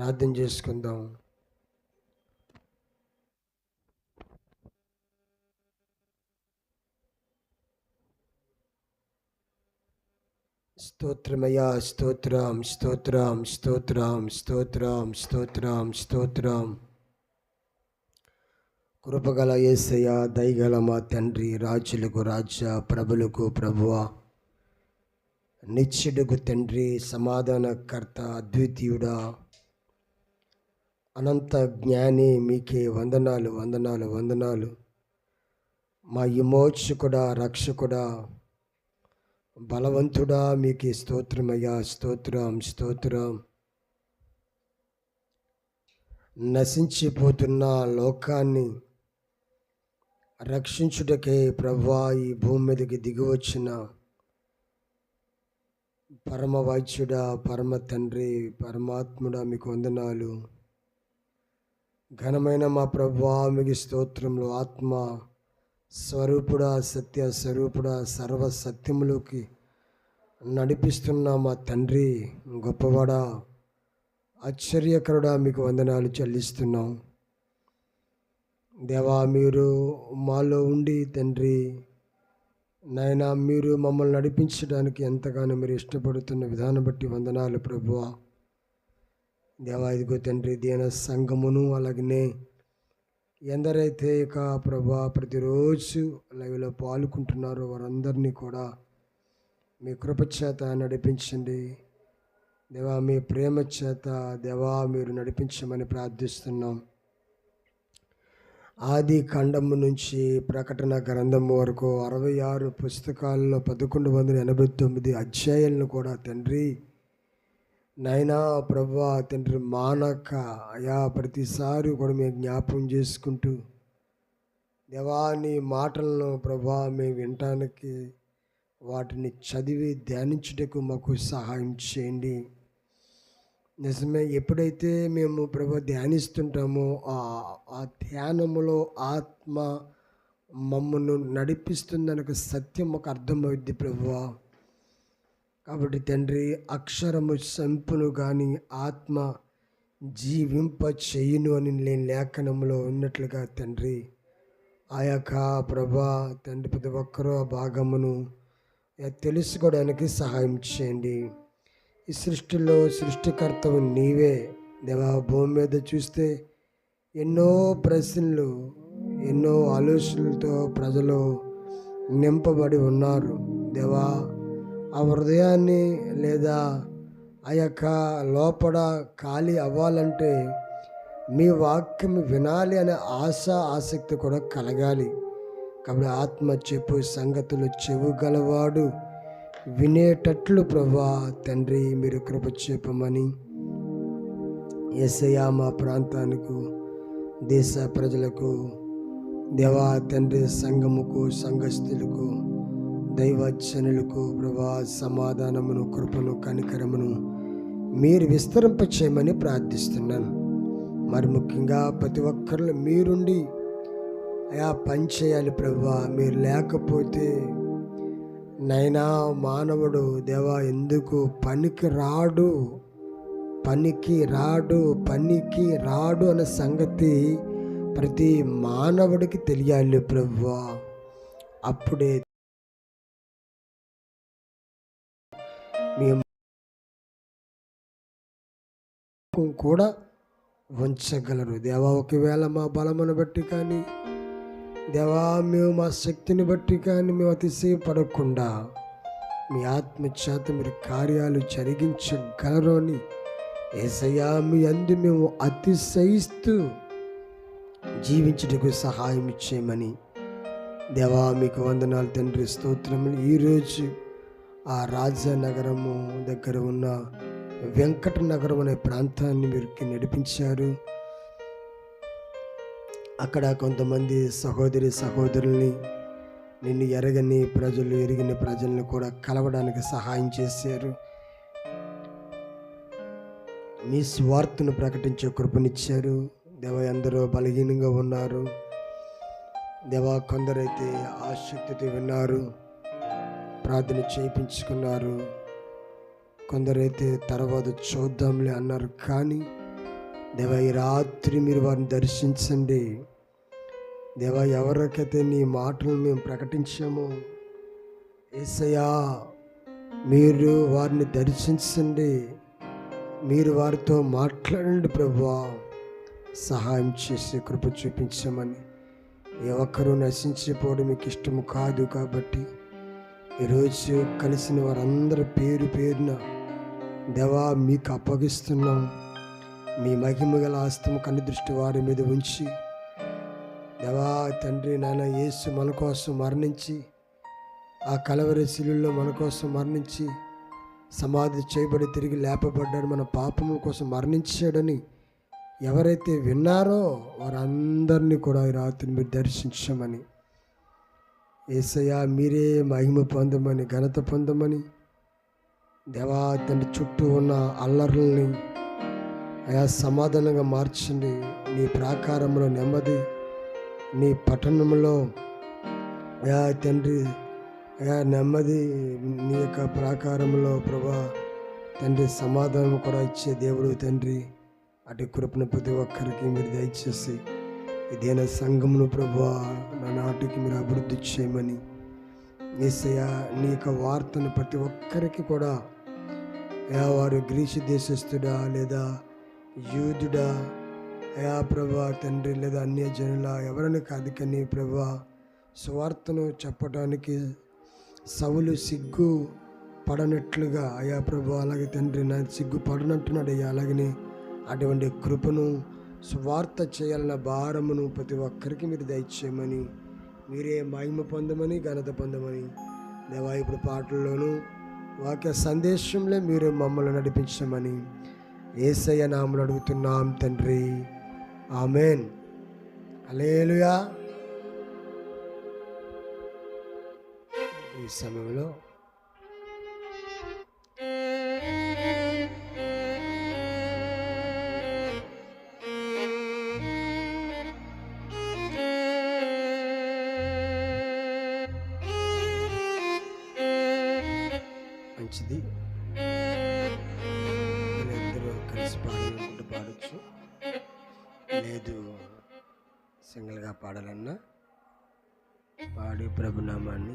ప్రార్థన చేసుకుందాం. స్తోత్రమయా స్తోత్రం స్తోత్రం స్తోత్రం స్తోత్రం స్తోత్రం స్తోత్రం. కృపగల యేసయ్య దయగల మా తండ్రి రాజులకు రాజ ప్రభులకు ప్రభువ. నిత్యుడుకు తండ్రి సమాధానకర్త అద్వితీయుడా. అనంత జ్ఞాని మీకే వందనాలు వందనాలు వందనాలు. మా విమోచకుడా రక్షకుడా బలవంతుడా మీకు స్తోత్రమయ్యా స్తోత్రం స్తోత్రం. నశించిపోతున్న లోకాన్ని రక్షించుటకే ప్రభా ఈ భూమి మీదకి దిగివచ్చిన పరమ వైద్యుడా పరమ తండ్రి పరమాత్ముడా మీకు వందనాలు. ఘనమైన మా ప్రభా మీకు స్తోత్రంలో ఆత్మ స్వరూపుడా సత్య స్వరూపుడా సర్వ సత్యములోకి నడిపిస్తున్న మా తండ్రి గొప్పవాడా ఆశ్చర్యకరుడా మీకు వందనాలు చెల్లిస్తున్నాం. దేవా మీరు మాలో ఉండి తండ్రి నాయన మీరు మమ్మల్ని నడిపించడానికి ఎంతగానో మీరు ఇష్టపడుతున్న విధానం బట్టి వందనాలు ప్రభువా. దేవాదిగో తండ్రి దీన సంఘమును అలాగనే ఎందరైతే ఇక ప్రభా ప్రతిరోజు లైవ్లో పాల్గొంటున్నారో వారందరినీ కూడా మీ కృపచేత నడిపించండి. దేవా మీ ప్రేమ చేత దేవా మీరు నడిపించమని ప్రార్థిస్తున్నాం. ఆది ఖండము నుంచి ప్రకటన గ్రంథం వరకు అరవై ఆరు పుస్తకాల్లో పదకొండు వందల ఎనభై తొమ్మిది అధ్యాయాలను కూడా తండ్రి నైనా ప్రభా తండ్రి మానక అయా ప్రతిసారి కూడా మేము జ్ఞాపం చేసుకుంటూ దేవాని మాటలను ప్రభా మేము వినటానికి వాటిని చదివి ధ్యానించుటకు మాకు సహాయం చేయండి. నిజమే ఎప్పుడైతే మేము ప్రభు ధ్యానిస్తుంటామో ఆ ఆ ధ్యానములో ఆత్మ మమ్మల్ని నడిపిస్తుందనక సత్యం ఒక అర్థమవుద్ది ప్రభువా కాబట్టి తండ్రి అక్షరము సంపును కానీ ఆత్మ జీవింప చేయును అని లేని లేఖనంలో ఉన్నట్లుగా తండ్రి ఆ యొక్క ప్రభా తండ్రి ప్రతి ఒక్కరూ ఆ భాగమును తెలుసుకోవడానికి సహాయం చేయండి. ఈ సృష్టిలో సృష్టికర్తవు నీవే. దేవా భూమి మీద చూస్తే ఎన్నో ప్రశ్నలు ఎన్నో ఆలోచనలతో ప్రజలు నింపబడి ఉన్నారు. దేవా ఆ హృదయాన్ని లేదా ఆ యొక్క లోపల ఖాళీ అవ్వాలంటే మీ వాక్యం వినాలి అనే ఆశ ఆసక్తి కూడా కలగాలి. కాబట్టి ఆత్మ చెప్పు సంగతులు చెవు గలవాడు వినేటట్లు ప్రభా తండ్రి మీరు కృప చెప్పమని ఎస్ఐ మా ప్రాంతానికి దేశ ప్రజలకు దేవా తండ్రి సంఘముకు సంఘస్థులకు దైవజనులకు ప్రభా సమాధానమును కృపను కనికరమును మీరు విస్తరింప చేయమని ప్రార్థిస్తున్నాను. మరి ముఖ్యంగా ప్రతి ఒక్కరు మీరుండి అయా పని చేయాలి ప్రభా మీరు లేకపోతే నైనా మానవుడు దేవా ఎందుకు పనికి రాడు పనికి రాడు పనికి రాడు అనే సంగతి ప్రతి మానవుడికి తెలియాలి ప్రభు. అప్పుడే మేము కూడా ఉంచగలరు దేవా ఒకవేళ మా బలమును బట్టి కానీ దేవా మేము మా శక్తిని బట్టి కానీ మేము అతిశయపడకుండా మీ ఆత్మచేత మీరు కార్యాలు జరిగించగలరు అని ఏసయ్యా మీ అందు మేము అతిశయిస్తూ జీవించుటకు సహాయం ఇచ్చేయమని దేవా మీకు వందనాలు తండ్రి స్తోత్రములు. ఈరోజు ఆ రాజనగరము దగ్గర ఉన్న వెంకట నగరం అనే ప్రాంతాన్ని మీరు నడిపించారు. అక్కడ కొంతమంది సహోదరి సహోదరుల్ని నిన్ను ఎరగని ప్రజలు ఎరిగిన ప్రజల్ని కూడా కలవడానికి సహాయం చేశారు. మీ స్వార్థను ప్రకటించే కృపనిచ్చారు. దేవ ఎందరో బలహీనంగా ఉన్నారు. దేవా కొందరైతే ఆసక్తితో విన్నారు. ప్రార్థన చేయించుకున్నారు. కొందరైతే తర్వాత చూద్దాంలే అన్నారు. కానీ దేవ ఈ రాత్రి మీరు వారిని దర్శించండి. దేవ ఎవరికైతే నీ మాటలు మేము ప్రకటించామో ఏసయా మీరు వారిని దర్శించండి. మీరు వారితో మాట్లాడండి ప్రభువా. సహాయం చేసి కృప చూపించమని. ఏ ఒక్కరూ నశించిపోవడం మీకు ఇష్టము కాదు కాబట్టి ఈరోజు కలిసిన వారందరి పేరు పేరున దేవా మీకు అప్పగిస్తున్నాం. మీ మహిమ గల ఆస్తమ కన్ను దృష్టి వారి మీద ఉంచి దేవా తండ్రి నాన్న యేసు మన కోసం మరణించి ఆ కలవరి శిలుల్లో మన కోసం మరణించి సమాధి చేయబడి తిరిగి లేపబడ్డాడు మన పాపము కోసం మరణించాడని ఎవరైతే విన్నారో వారందరినీ కూడా ఈ రాత్రి మీరు దర్శించమని ఏసయ్య మీరే మహిమ పొందమని ఘనత పొందమని దేవా తండ్రి చుట్టూ ఉన్న అల్లర్లని అయా సమాధానంగా మార్చండి. నీ ప్రాకారంలో నెమ్మది నీ పట్టణంలో అయా తండ్రి అయా నెమ్మది నీ యొక్క ప్రాకారంలో ప్రభా తండ్రి సమాధానం కూడా ఇచ్చే దేవుడు తండ్రి. అటు కృపణ ప్రతి ఒక్కరికి మీరు దయచేసి ఇదేనా సంఘమును ప్రభా నా నాటికి మీరు అభివృద్ధి చేయమని. ఏసయ్య నీ యొక్క వార్తను ప్రతి ఒక్కరికి కూడా అయా వారు గ్రీసు దేశస్థుడా లేదా యూదుడా? అయా ప్రభా తండ్రి లేదా అన్య జనుల? ఎవరిని కాదు కానీ ప్రభా స్వార్థను చెప్పడానికి సవులు సిగ్గు పడనట్లుగా అయా ప్రభు అలాగే తండ్రి నా సిగ్గు పడనట్టున్నాడు అయ్యా అలాగనే అటువంటి కృపను స్వార్థ చేయాలన్న భారమును ప్రతి ఒక్కరికి మీరు దయచేయమని మీరే మహిమ పొందమని ఘనత పొందమని. దేవా ఇప్పుడు పాటల్లోనూ వాక్య సందేశంలో మీరు మమ్మల్ని నడిపించమని ఏసయ్య నామలు అడుగుతున్నాం తండ్రి. ఆమెన్. అలేలుయా ఈ సమయంలో పాడాలన్నా? పాడి ప్రభునామాన్ని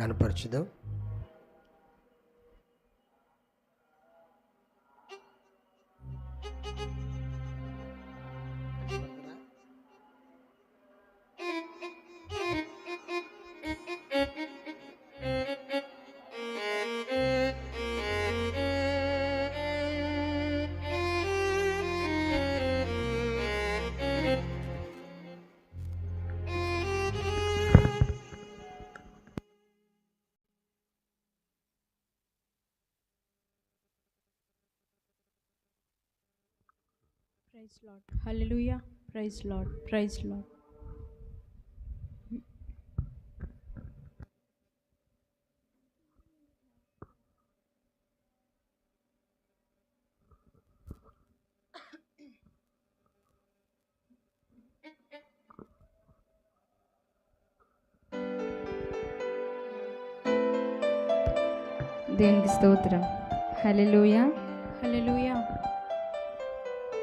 గనపరచుదాం Praise Lord. Hallelujah. Praise Lord. Praise Lord. దేవునికి స్తోత్రం హల్లెలూయా Hallelujah.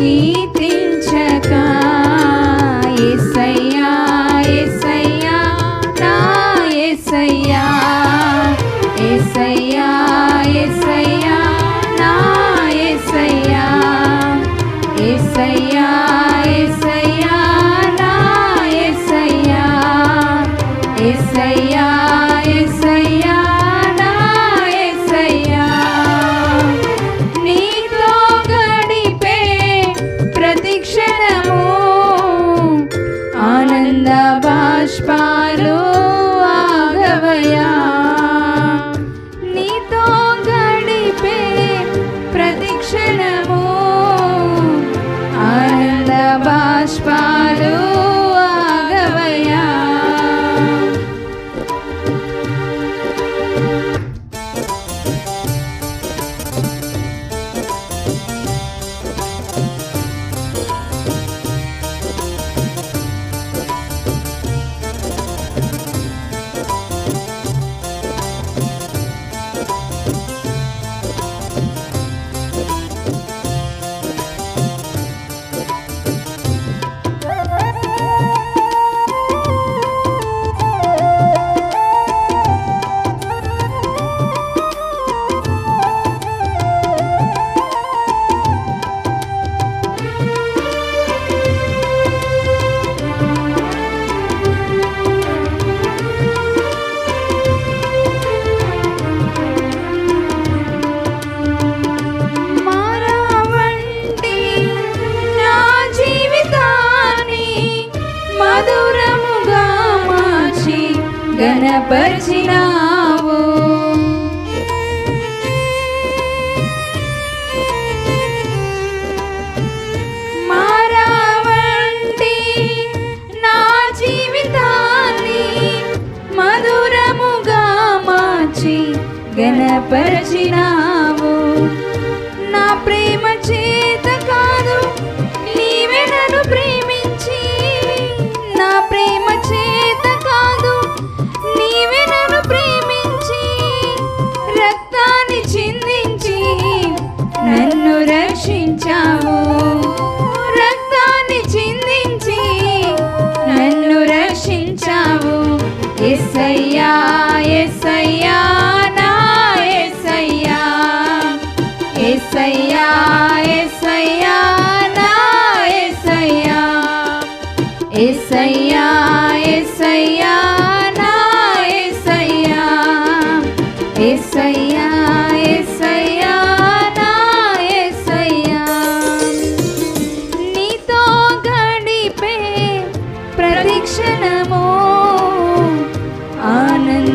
నిన్ను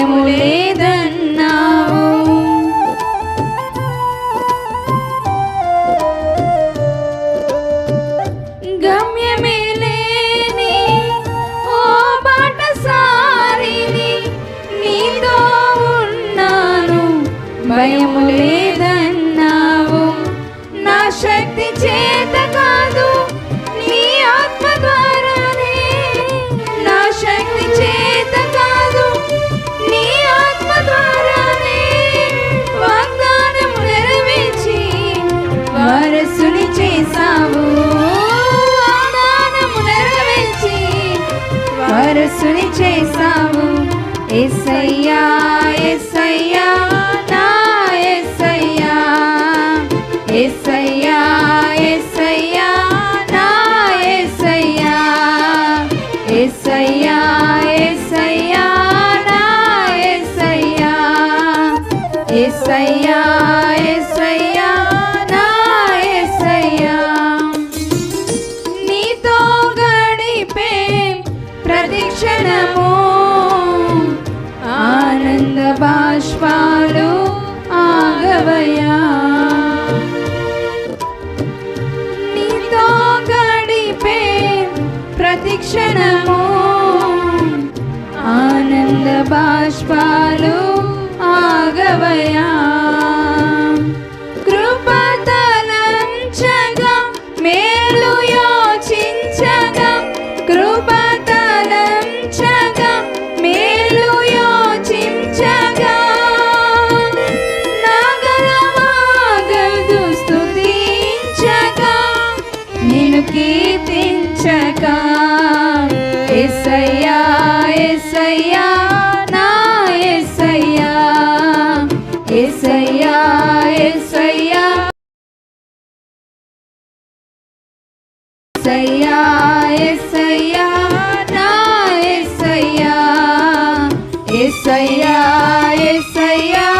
मुले ఎస్సయ్యా ఎస్సయ్యా.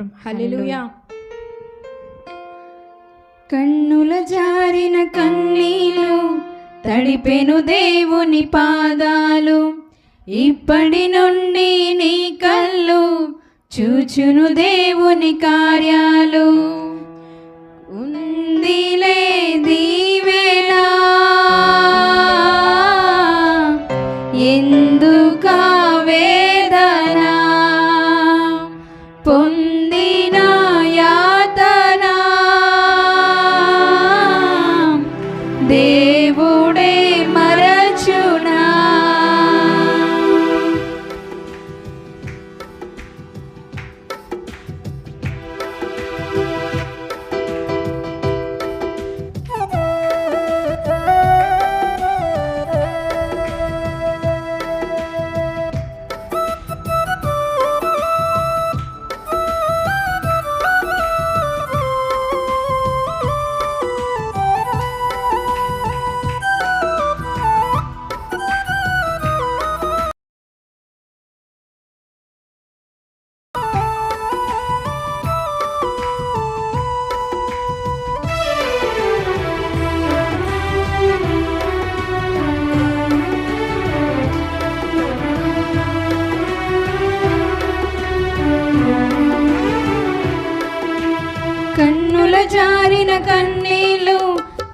స్తోత్రం. హల్లెలూయా. కన్నుల జారిన కన్నీలు తడిపెను దేవుని పాదాలు. ఇప్పటి నుండి నీ కళ్ళు చూచును దేవుని కార్యాలు.